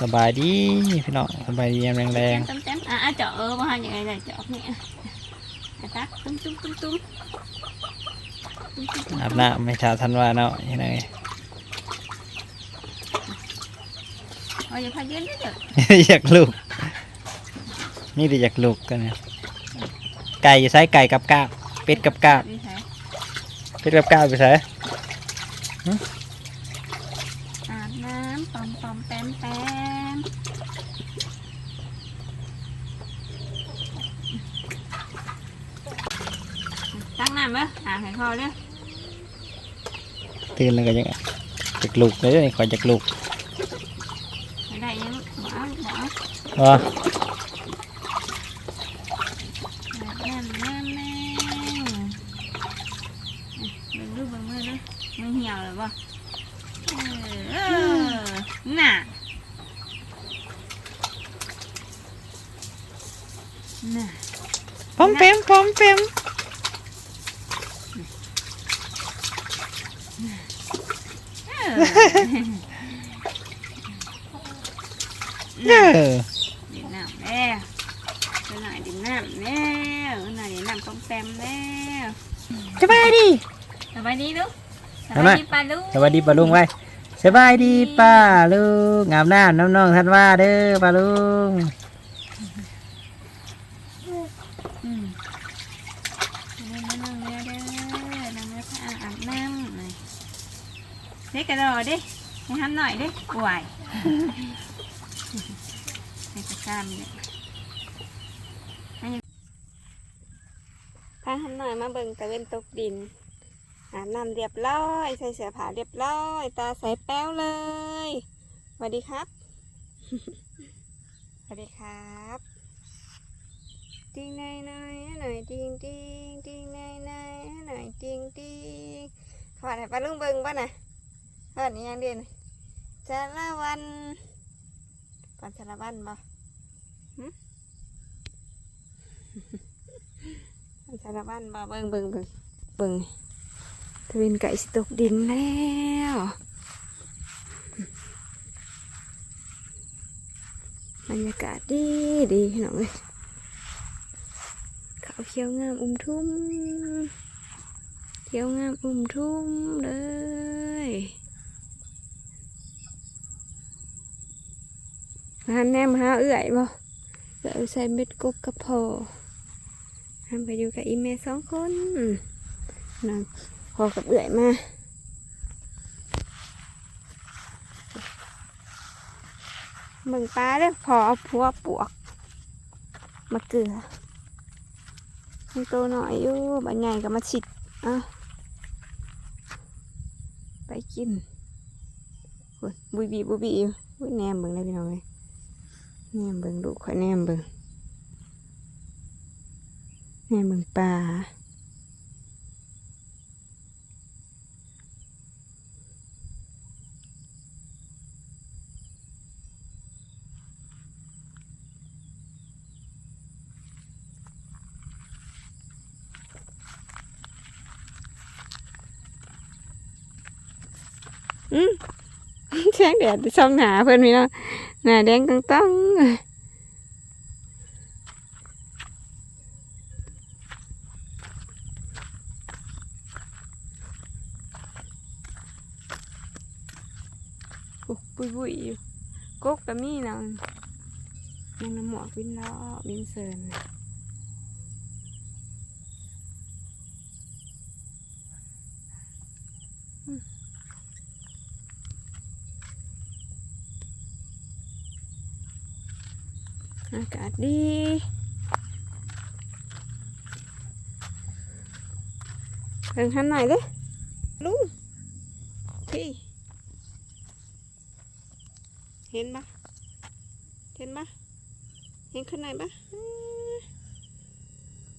สบายดีพี่น้องสบายดียามแรงเต็มเต็มอะอะเจาะเออมาอย่างไรเลยเจาะนี่อะอะตักตุ้มตุ้มตุ้มตุ้มตุ้มตุ้มตุ้มๆอาบน้ำไม่ชาทันว่าเนาะยังไงเอาอย่าพายืนได้เถอะอยากลูก นี่ดิอยากลูกกันนะไก่อยู่ไซไก่กับกาบเป็ดกับกาบนี่ใช่เป็ดกับกาบอยู่ไซ อาบน้ำปอมปอมแปมแปมตั้ง น้ำเบ้ออ่าให้พอเด้อตื่นแล้วก็ยังอยากลูกเลยนี่ขออยากลูกให้ได้ยังลูกบ่เอาบ่เอาว่าน้ำน้ำน้ำเบิ่งดูเบิ่งมือดูมือเหี่ยวเลยบ่เออน่ะน่ะพร้อมเปมพร้อมเปม เออเออดินน้ำแล้วเดี๋ยวหน่อยดินน้ำแล้วเดี๋ยวหน่อยดินน้ำปอมแปมแล้วสบายดีสบายดีลูกสทำไมบายดีปลาลูกสวัสดีป้าลุงไว้สบายดีป้าลุงงามน้ำน้ำน้องท่านว่าเด้อป้าลุง อืมนั่งนั่งเรือเด้อนั่งเรือพาอาบน้ำหน่อย เด็กกระโดดดิให้ทำหน่อยดิป่วยให้กระซ้ำเนี่ยให้พาทำหน่อยมาเบิ่งตะเวนตกดินอาบน้ำเรียบร้อยใส่เสื้อผ้าเรียบร้อย ตาใสแป้วเลยสวัสดีครับสวัสดีครับติงในในหน่อยติงติงติงในในหน่อยติงติงขอให้ปลาลุงเบิ่งป่ะนะ ขอนี่ยังเด่นสารวันก่อนสารวันบ่หึก่อนสารวันบ่เบิ่งเบิ่งเบิ่งเบิ่งทวินไก่สตกดินแล้วบรรยากาศดีดีพี่น้องเลยขาวเขียวงามอุ้มทุ่ม เขียวงามอุ้มทุ่มเลย มาแนมหาเอื่อยบ่เอื่อยใส่เม็ดกบกระพอทำไปอยู่กับอีเมสองคนนั่นพอกับเอื่อยมาเบิ่งปลาเด้อพอเอาพัวปวก มาเกลือมันโตหน่อยอยู่บันใหญ่ก็มาฉิดเอะไปกินโอ้ยบุยบีบุยบีอยู่อุ้ยแนมเบิ่งเลยพี่น้องเลย แนมเบิ่งดูข่อยแนมเบิ่งแนมเบิ่งปลาอืมแส งแดดช่องหนาเพื่อนพี่น้องหน้าแดงกังต้องโอ้ปุยปุยอยู่กกกับมีน้องยังน้ำหมวกวินล้อวินเซิร์น อากาศดีเพิ่งหันหน่อยลุงพี่เห็นปะเห็นปะเห็นขึ้นไหนปะ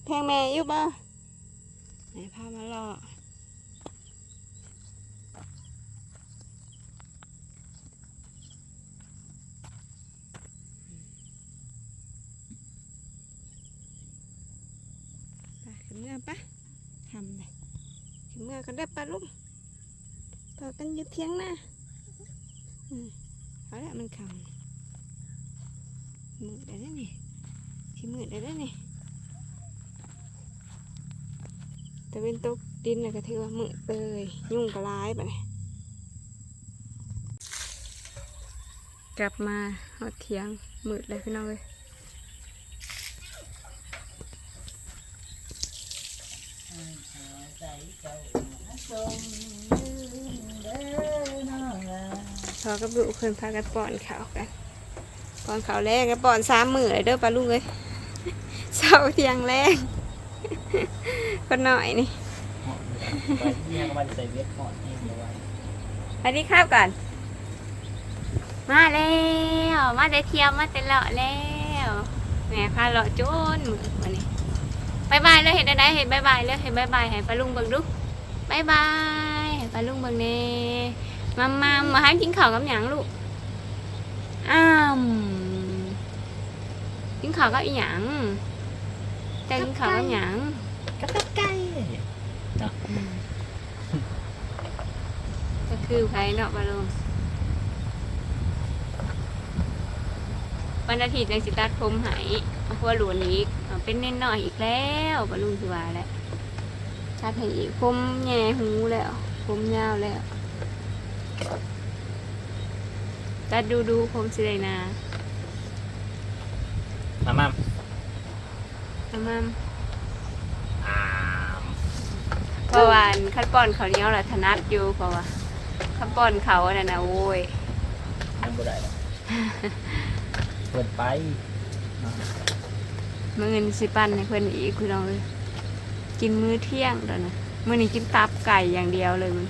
แทงแม่อยู่ปะไหนพามาหล่อไปขึ้นเมื่อปะ ทำเลยขึ้นเมื่อกันได้ปะลุงพอกันยึดเทียงหน้าอืมเอาละมันคำมืดได้แล้วนี่ที่มืดได้แล้วนี่แต่เป็นตกดินนะก็ถือว่ามืดเลยยุ่งกระร้ายไปเลยกลับมาหอดเทียงมืดเลยพี่น้องเลย พอกับลูกเพิ่นพากันป้อนข้าวกันป้อนข้าวแรกก็ป้อนสามมื้อเลยเด้อปลาลูกเอ้ยเช้าเที่ยงแรงคนหน่อยนี่เนี่ยก็มาใส่เวทก่อนนี่เอาไว้สวัสดีครับก่อน มาแล้ว มาได้เที่ยวมาแต่เลาะแล้วแม่พาเลาะโจนมือวันนี้บายบายเลยเห็นได้เห็นบายบายเลยเห็นบายบายให้ปลาลุงเบิ่งดู บายบายให้ปลาลุงเบิ่งเน่มามามาหากินข้าวกับหยังลูกอ้ามกินข้าวกับอีหยังแต่กินข้าวกับหยังกระตับไก่ก็คือไผเนาะบาลงวันอาทิตย์ในสิตัดผมใหายเอาหัวหลวนอีกเอาเป็นเน้นหน่อยอีกแล้วบาลุงคือว่าแหละ ตัดให้อีกผมแย่หูแล้ว ผมยาวแล้ว ตัดดูดูๆผมสิได้นามาม่าอามัมอ่าเพราะว่าขั้นป้อนเขาวเหนี้ยวแหละถนัดอยู่เพราะว่าขั้นป้อนเขาอันนั้นนะโว้ยยังบ่ได้หรอกเปิดไป มื่อเงินสิปันให้เพื่อนอีกคุณน้องเลย กินมื้อเที่ยงแล้วนะมื่อนี้กินตับไก่อย่างเดียวเลยมัน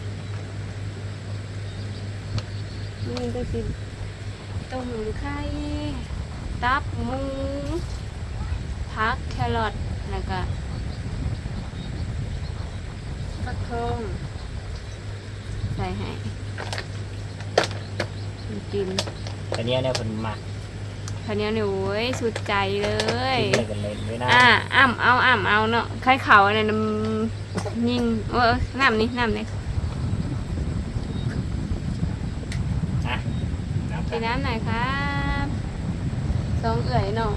มื่อนี้ก็กินต้มหมูไข่ตับหมูผักแครอทแล้วก็ฟักทองใส่ให้กินแต่เนี้ยเนี่ยคนหมัก คราวนี้เนี่ยโอ้ยสุดใจเลยกินเลยกันเลยไม่น่าอ่าอ่ำเอาอ่ำเอาเนาะใครเขาอันนั้นมันยิงเออน้ำนี่น้ำนี่อะน้ำไปกันน้ำไหนอยครับสองเอื่อยน้อง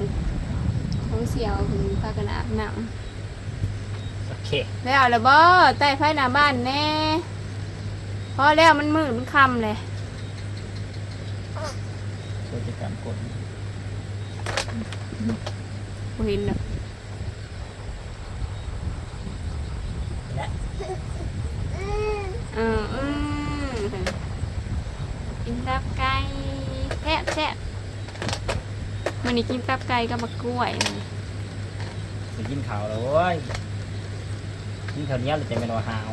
ของเสียวคุณพากันอาบน้โอเคำแล้วแล้วบ่ใต้ไฟหน้าบ้านแน่พอแล้วมันมืดมันค่ำเลยพฤติกรรมกด บ่เห็นเนาะและเอออืมกินตับไก่แซ่บแซ่บมันนี้กินตับไก่กับมะกล้วยนะไปกินข้าวแล้วเว้ยกินข้าวเหนี้ยวเลยจะเป็นว่าหาว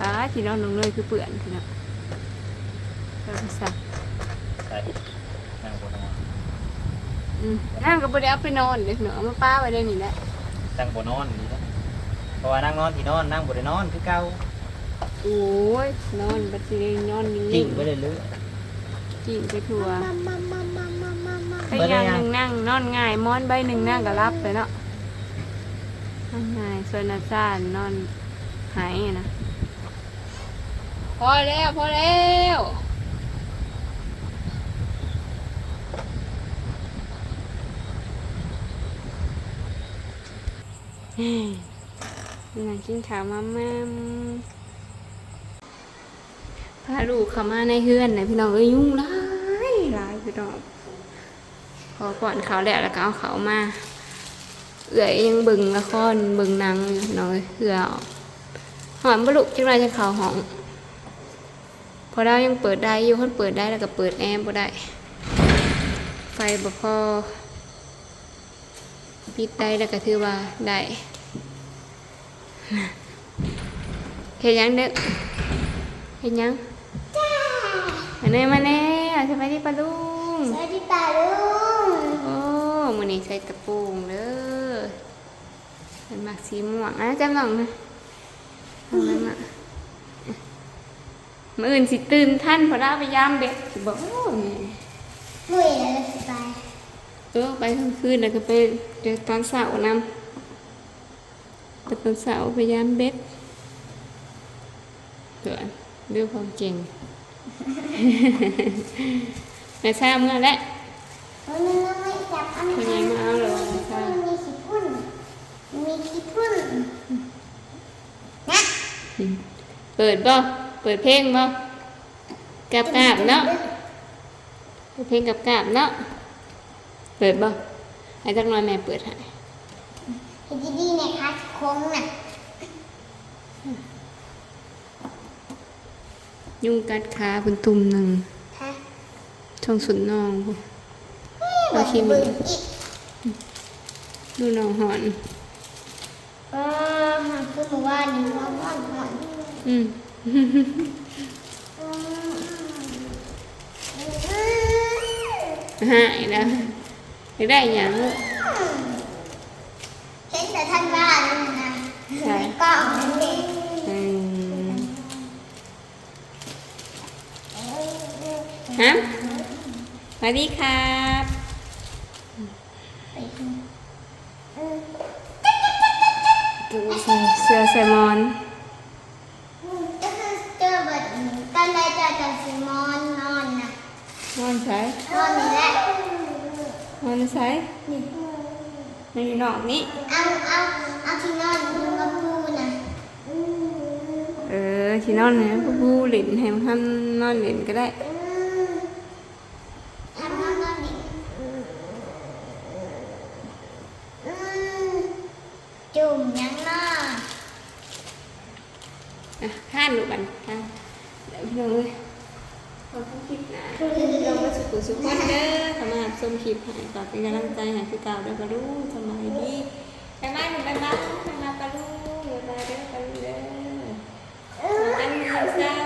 ป้าที่น้องน้องเลยคือเปื่อนที่เนาะเราไปสักใส่นั่งบนนอน อืมนั่งก็บ่ได้เอาไปนอนเลยเนาะเอามาป้าไว้ได้นี่แหละนั่งบนนอนนี่นะเพราะว่านั่งนอนที่นอนนั่งบนได้นอนคือเก่าโอ้ยนอนบัดสิได้นอนนิ่จริงงไปเลยเรื่อยๆจิ้งไปทั่วมามามามามามามาไปอย่างหนึ่งนั่งนอนง่ายมอนใบหนึ่งนั่งก็รับไปเนาะนอนง่ายส่วนอาจารย์นอนหายนะพอแล้วพอแล้ว เฮ้ยนี่นะกินข้าวมาแม่มพาลูกเข้ามาในเฮือนนะพี่น้องเอ้ยยุ่งหลายหลายพี่น้อง พอก่อนเขาแล้วแล้วก็เอาเขามาเอื่อยยังเบึงละครเบึงหนังอยู่พี่น้องเอ้ยเอื่อออกหอมบลุจังไรจะเขาห้อง พอได้ยังเปิดได้อยู่คนเปิดได้แล้วก็เปิดแอร์บ่ได้ ไฟบ่พอ ปิดได้แล้วก็ถือว่าได้เห็นยังเด็กเห็นยังมาเน่มาเน่สบายดีปะลุงสวัสดีป่าลุงโอ้มือนี้ใส่ตะปูงเด้อเป็นมักสีม่วงนะจำหน่องนะทำนั้นอะมืออื่นสิตื่นท่านเพอได้ไปยามเบ็ดสิบอกโอ้แม่มุ้ยแล้วสบาย เออไปกลางคืนแล้วก็ไปเดี๋ยวตอนเสาร์นำแต่ตอนเสาร์ไปยามเบ็ดเกิดด้วยความเก่งแม่ทราบเมื่อแล้ววันนี้นะพ่อใหญ่มาเอาเลยค่ะมีขี้พุ่นมีขี้พุ่นนะเปิดบ่เปิดเพลงบ่กราบกราบเนาะเปิดเพลงกราบกราบเนาะ เปิดบ่ให้จักหน่อยแม่เปิดให้เห็นดีๆนะคะโค้งน่ะยุงกัดขาเป็นตุ่มหนึ่งค่ะช่องสุดน้องพุ่นหมดเบิ่งอีกดูน้องหอนเออหาคือหมู่ว่านี่ว่าว่าว่าอืมหายแล้ว อยากได้หยังลูกเห็นแต่ท่านว่านั่นนะใช่ก็เอาเด็กอืมฮะสวัสดีครับไปกินเออเสื้อแซลมอนก็คือเจอแบบตอนใดเจอจันซีมอนนอนนะนอนใช้นอนนี่แหละ นอนใช้ในนอกนี้ เอาเอาเอาที่นอนมึงมาพูนะเออที่นอนเนี่ยผู้ผู้หลินให้มันทำนอนหลินก็ได้ทำนอนนอนนี่จุ่มยังน่าอะข้านดูกันข้านเดี๋ยวพี่น้องเลย ขอต้องคลิปนะพี่น้องมาสุขุสุขวันเด้อสำหรับชมคลิปให้ฝากเป็นกำลังใจให้คือเก่าเด้อปะลูกสบายดีไปไหมหนูไปบ้านไปมาปะลูกไปมาเด้อปะลูกเด้อมาตั้งมือเศร้าเออ